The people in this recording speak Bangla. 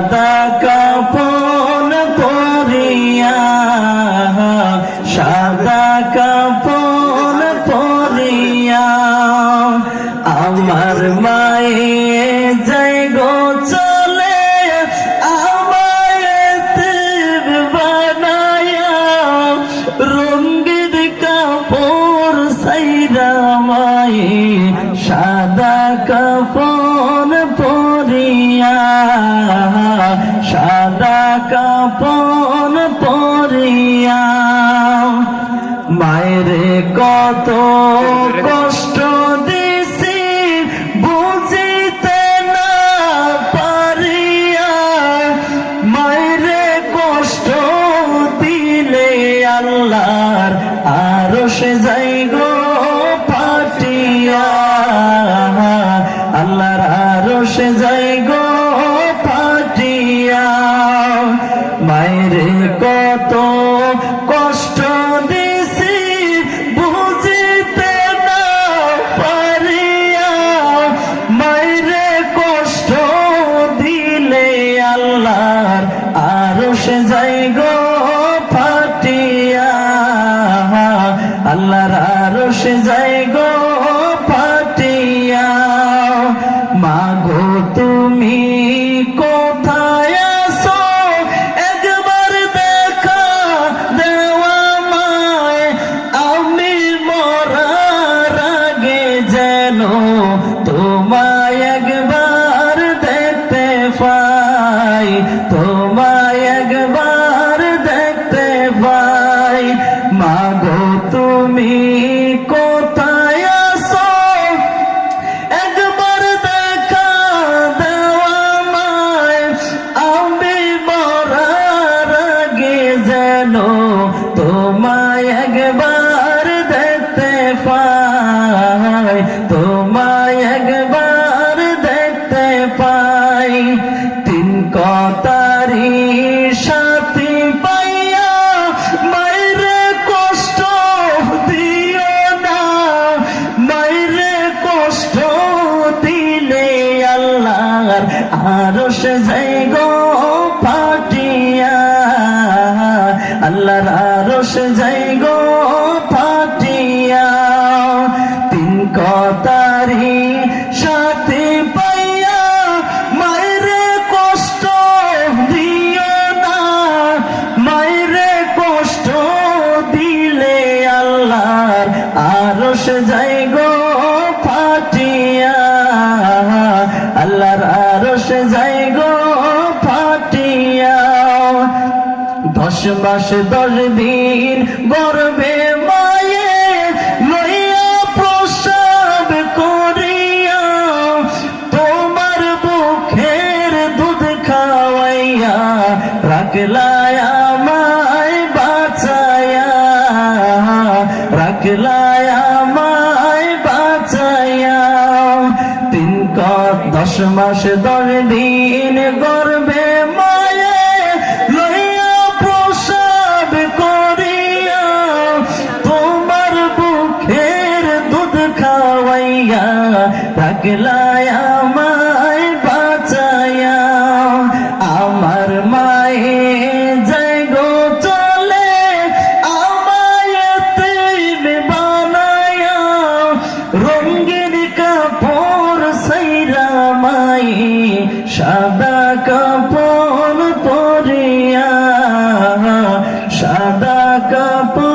সাদা কাপন পরিয়া, সাদা কাপন পরিয়া। আমার মায়ে যাই গো চলে, আমায় তীর বানায়া রঙ্গের কাপড় সাইরা মায়ে কাপড় পরিয়া মায়ের কত কত কষ্ট একবার দেখতে পাই, তোমায় একবার দেখতে পাই। তিন কতারি সাথী পাইয়া মায়েরে কষ্ট দিও না, মায়েরে কষ্ট দিলে আল্লাহর আরও সে যাই গো ফাটিয়া, আল্লাহর সে যাই গো ফাটিয়া তিন কতারি সাথে পাইয়া মায়েরে কষ্ট দিও না, মায়েরে কষ্ট দিলে আল্লাহর আরও সে যাই গো দশ মাস দশ দিন গর্বে মায়ে লইয়া প্রসাব করিয়া তোমার বুকের দুধ খাওয়াইয়া রাখলায় আমায় বাঁচায়া রাখলায় আমায় বাঁচায়া তিন ক দশ মাস দশ দিন গর থাকলায় আমায় বাঁচায়া, আমার মায়ে জায়গো চলে আমায়তে বানায়া রঙ্গিন কাপড় সাইরা মাই সাদা কাপড় পরিয়া, সাদা কাপড়